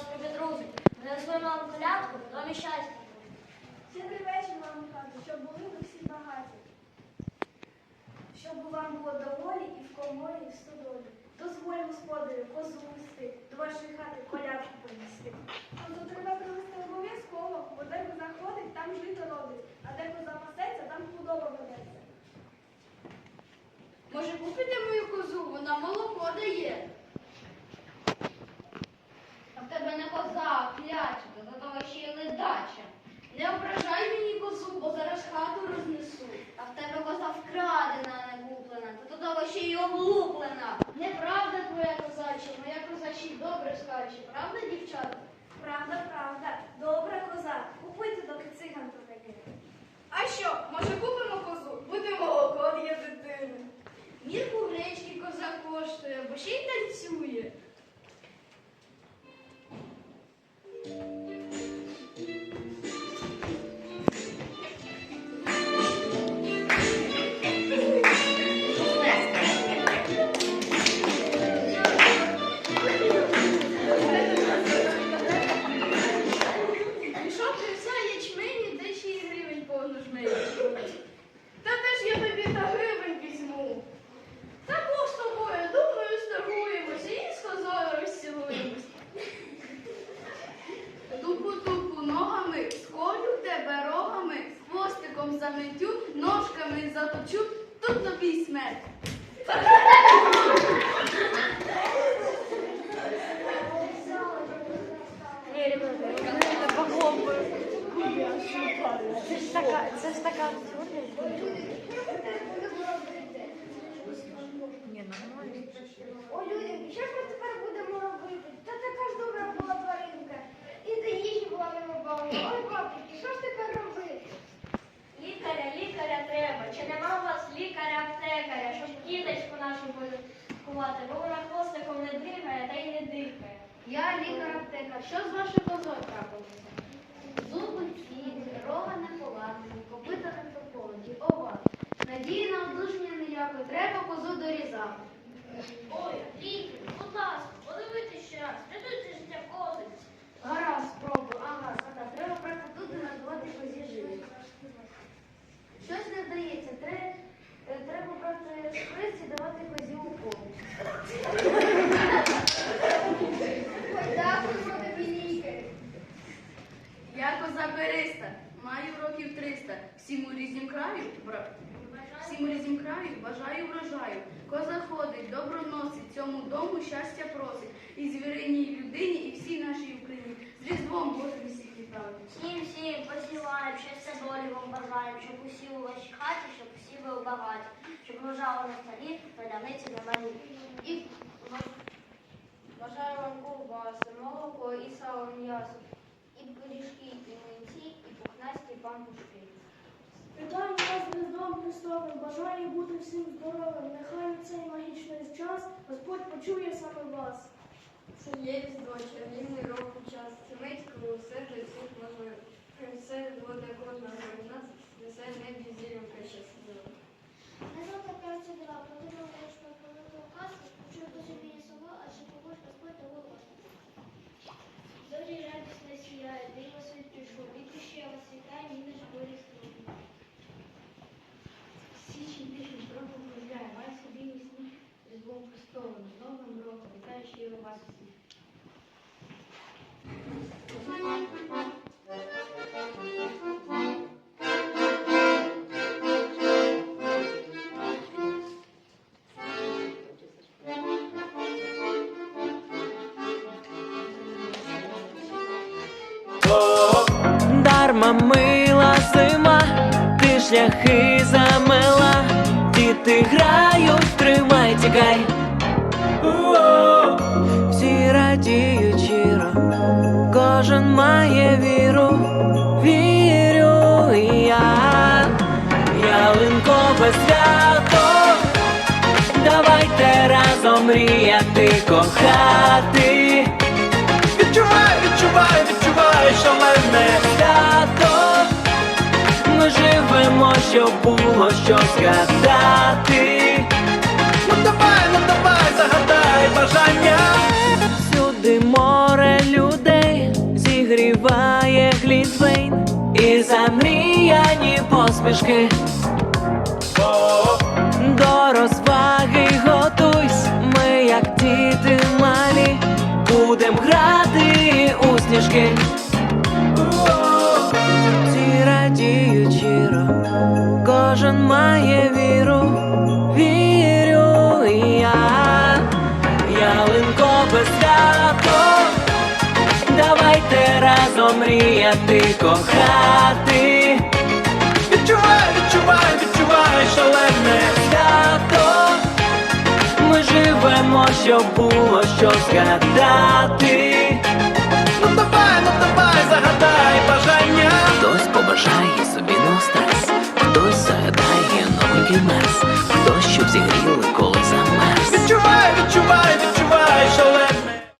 вас, любі друзі. Принесли вам колядку, домі щастя. Щедрий вечір вам хати, щоб були ви всі багаті. Щоб вам було доволі і в коморі, і в стодолі. Дозволь господарю козу вести, до вашої хати колядку принести. Козу треба привезти обов'язково, бо де коза ходить, там жито родить, а де коза пасеться, там худоба ведеться. Може, купите мою козу, вона молоко дає. А в тебе не коза, а кляча, та до того ще й ледача. Не ображай мені козу, бо зараз хату рознесу. А в тебе коза вкрадена, не куплена, та до того ще й облуплена. Неправда твоя козача, моя коза й добре скаче, правда, дівчата? Правда, правда, добра коза. Купуйте, доки циган таке. А що, може купимо козу? Буде молоко для дитини. Мірку гречки коза коштує, бо ще й танцює. Заметю, ножками заточу, тут тобі смерть. Кіточку нашу полікувати, бо вона хвостиком не дригає та й не дихає. Я лікар аптека. Що з вашою козою трапилося? Зуби цілі, рога не поладені, копита не прополоті. Ова. Надії на одужання ніякої, треба козу дорізати. Ой, укол. Ой, дякуємо тобі, лікар. Я коза Бериста, маю років 300. Всім у різнім краю, всім у різнім краю бажаю врожаю. Коза ходить, добро носить, цьому дому щастя просить. І звіриній людині, і всій нашій Україні. З Різдвом Божим вітаю. Всім, всім посіваємо, щастя долі вам бажаємо, щоб усі у вашій хаті, щоб усі ви багаті, щоб лежали на столі, паляниці на малі. І бажаю вам ковбаси, молоко і сало м'ясо, і пиріжки, і млинці, і пухнасті пампушки. Вітаю вас з Різдвом Христовим, бажаю бути всім здоровим. Нехай у цей магічний час Господь почує саме вас. Це є рівний рок під час. Коли все для всіх можливо. Все буде кожного нас, несе небі зірка щаслива. Дарма мила зима, ти шляхи замела, діти грають, тримай, тікай. Всі радіють щиро, кожен має віру, вірю і я, ялинкове свято, давайте разом мріяти, кохати. Відчувай, відчувай, відчувай, що шалене свято, ми живемо, щоб було що згадати. Ну давай, ну давай, загадай бажання. Сюди море людей зігріває глітвейн і замріяні посмішки. До розваги готуйсь, ми як діти малі, будем грати у сніжки. Кожен має віру, вірю і я, ялинкове свято, давайте разом мріяти, кохати. Відчувай, відчувай, відчувай шалене свято. Ми живемо, щоб було що згадати. Ну давай, ну давай, загадай